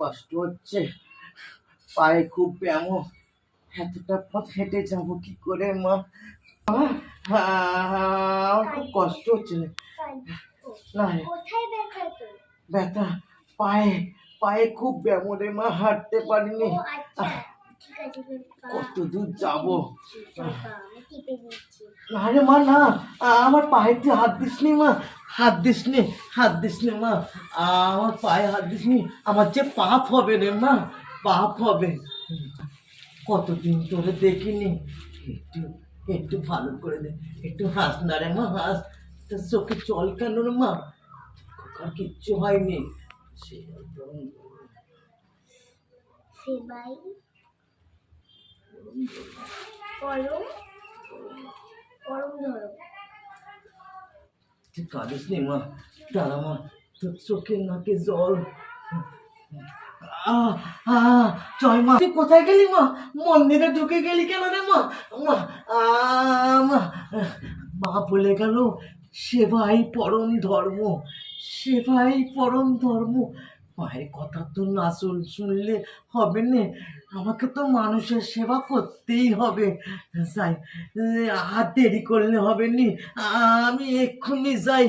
কষ্ট হচ্ছে। পায়ে খুব ব্যায়াম এতটা পথ হেঁটে যাব কি করে মা? আমার খুব কষ্ট হচ্ছে না ব্যথা পায়ে পায়ে খুব ব্যায়াম রে মা হাঁটতে পারিনি। আচ্ছা। কত দূর যাব। না রে মা না। আমার পায়ে তুই হাত দিসনি মা। হাত দিস দিসনি, হাত দিস দিসনি মা। আমার পায়ে হাত দিসনি। আমার যে পাপ হবে রে মা, পাপ হবে। কতদিন ধরে দেখিনি। একটু একটু ভালো করে দে। একটু হাস না রে মা, হাস। তোর চোখে জল কেন রে মা? আর কিচ্ছু হয়নি। সে সেবাই পরম পরম ধরো তুই কাঁদিস নি মা দাঁড়া মা তোর চোখে নাকে জল কোথায় গেলি মা মন্দিরে ঢুকে গেলি কেন রে মা মা মা বলে গেল সেবাই পরম ধর্ম সেবাই পরম ধর্ম মায়ের কথা তো না শুন, শুনলে হবে না। আমাকে তো মানুষের সেবা করতেই হবে। যাই আর দেরি করলে হবে নি। আমি এক্ষুনি যাই।